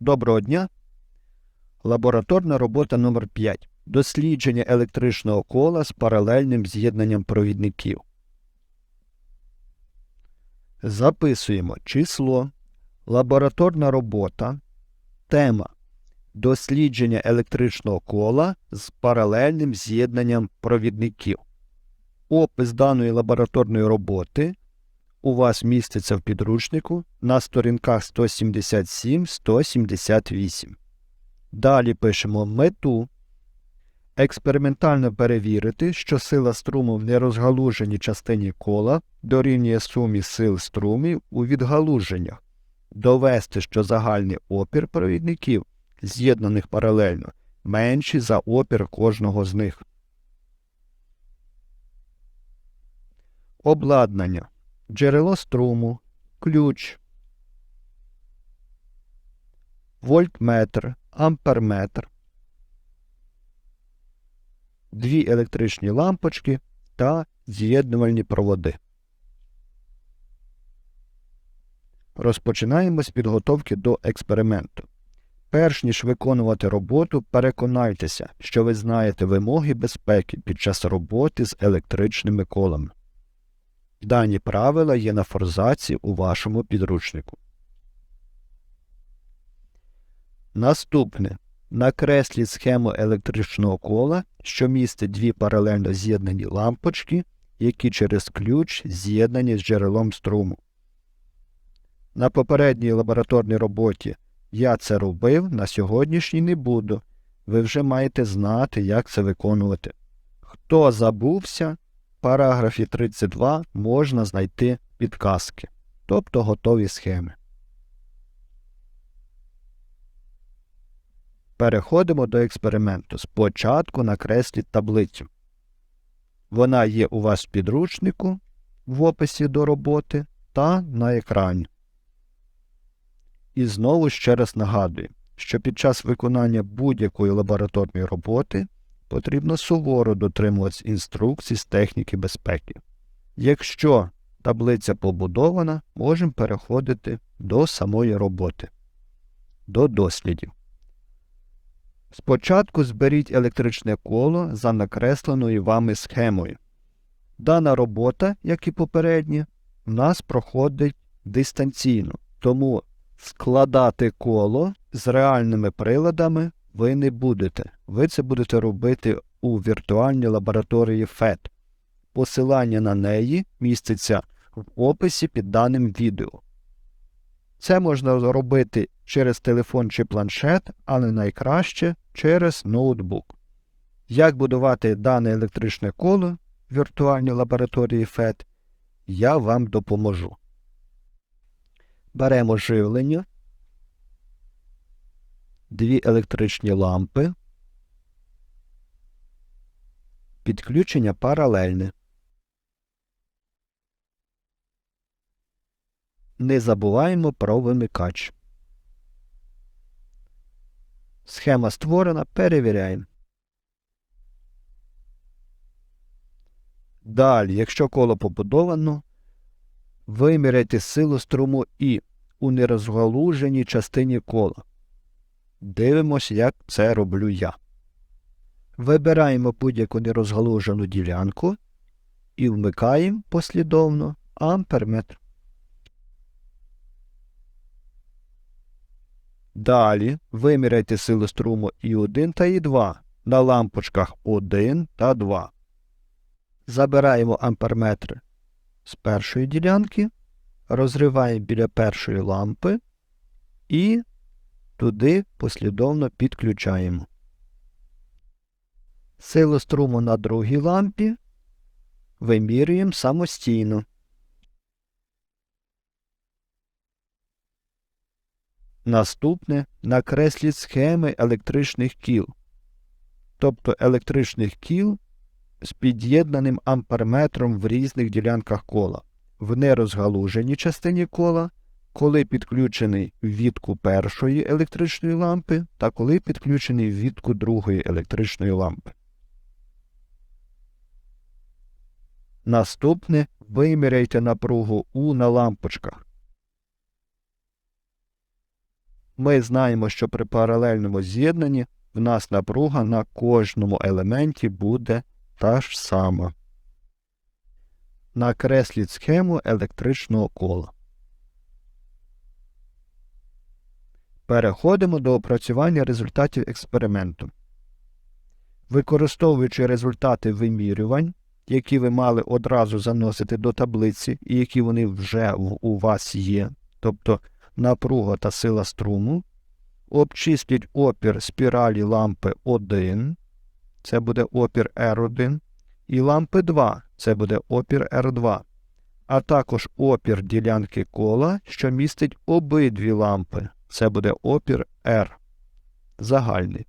Доброго дня. Лабораторна робота номер 5 Дослідження електричного кола з паралельним з'єднанням провідників. Записуємо число, лабораторна робота, тема Дослідження електричного кола з паралельним з'єднанням провідників. Опис даної лабораторної роботи у вас міститься в підручнику на сторінках 177-178. Далі пишемо мету. Експериментально перевірити, що сила струму в нерозгалуженій частині кола дорівнює сумі сил струмів у відгалуженнях. Довести, що загальний опір провідників, з'єднаних паралельно, менший за опір кожного з них. Обладнання. Джерело струму, ключ, вольтметр, амперметр, дві електричні лампочки та з'єднувальні проводи. Розпочинаємо з підготовки до експерименту. Перш ніж виконувати роботу, переконайтеся, що ви знаєте вимоги безпеки під час роботи з електричними колами. Дані правила є на форзаці у вашому підручнику. Наступне. Накресліть схему електричного кола, що містить дві паралельно з'єднані лампочки, які через ключ з'єднані з джерелом струму. На попередній лабораторній роботі я це робив, на сьогоднішній не буду. Ви вже маєте знати, як це виконувати. Хто забувся, параграфі 32 можна знайти підказки, тобто готові схеми. Переходимо до експерименту. Спочатку накресліть таблицю. Вона є у вас в підручнику в описі до роботи та на екрані. І знову ще раз нагадую, що під час виконання будь-якої лабораторної роботи потрібно суворо дотримуватися інструкцій з техніки безпеки. Якщо таблиця побудована, можемо переходити до самої роботи, до дослідів. Спочатку зберіть електричне коло за накресленою вами схемою. Дана робота, як і попередня, в нас проходить дистанційно, тому складати коло з реальними приладами ви не будете. Ви це будете робити у віртуальній лабораторії FED. Посилання на неї міститься в описі під даним відео. Це можна зробити через телефон чи планшет, але найкраще через ноутбук. Як будувати дане електричне коло в віртуальній лабораторії FED, я вам допоможу. Беремо живлення, дві електричні лампи, підключення паралельне. Не забуваємо про вимикач. Схема створена, перевіряємо. Далі, якщо коло побудовано, виміряйте силу струму І у нерозгалуженій частині кола. Дивимося, як це роблю я. Вибираємо будь-яку нерозгалужену ділянку і вмикаємо послідовно амперметр. Далі виміряйте силу струму І1 та І2 на лампочках 1 та 2. Забираємо амперметри з першої ділянки, розриваємо біля першої лампи і туди послідовно підключаємо. Силу струму на другій лампі вимірюємо самостійно. Наступне накресліть схеми електричних кіл, тобто електричних кіл з під'єднаним амперметром в різних ділянках кола, в нерозгалуженій частині кола, коли підключений в вітку першої електричної лампи та коли підключений в вітку другої електричної лампи. Наступне виміряйте напругу У на лампочках. Ми знаємо, що при паралельному з'єднанні в нас напруга на кожному елементі буде та ж сама. Накресліть схему електричного кола. Переходимо до опрацювання результатів експерименту. Використовуючи результати вимірювань, які ви мали одразу заносити до таблиці, і які вони вже у вас є, тобто напруга та сила струму, обчисліть опір спіралі лампи 1, це буде опір R1, і лампи 2, це буде опір R2, а також опір ділянки кола, що містить обидві лампи, це буде опір R. Загальний.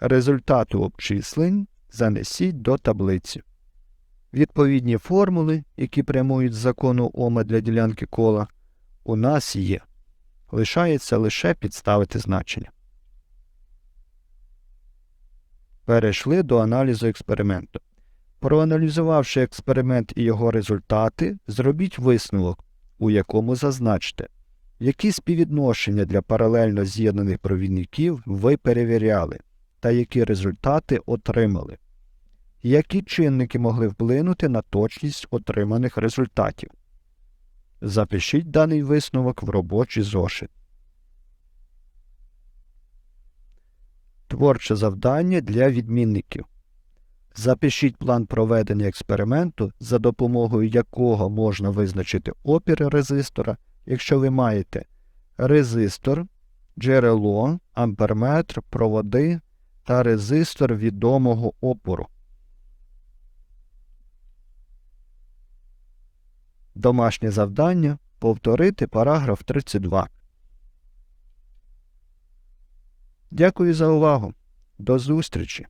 Результати обчислень занесіть до таблиці. Відповідні формули, які прямують з закону Ома для ділянки кола, у нас є. Лишається лише підставити значення. Перейшли до аналізу експерименту. Проаналізувавши експеримент і його результати, зробіть висновок, у якому зазначте, які співвідношення для паралельно з'єднаних провідників ви перевіряли та які результати отримали. Які чинники могли вплинути на точність отриманих результатів? Запишіть даний висновок в робочий зошит. Творче завдання для відмінників. Запишіть план проведення експерименту, за допомогою якого можна визначити опір резистора, якщо ви маєте резистор, джерело, амперметр, проводи та резистор відомого опору. Домашнє завдання повторити параграф 32. Дякую за увагу. До зустрічі!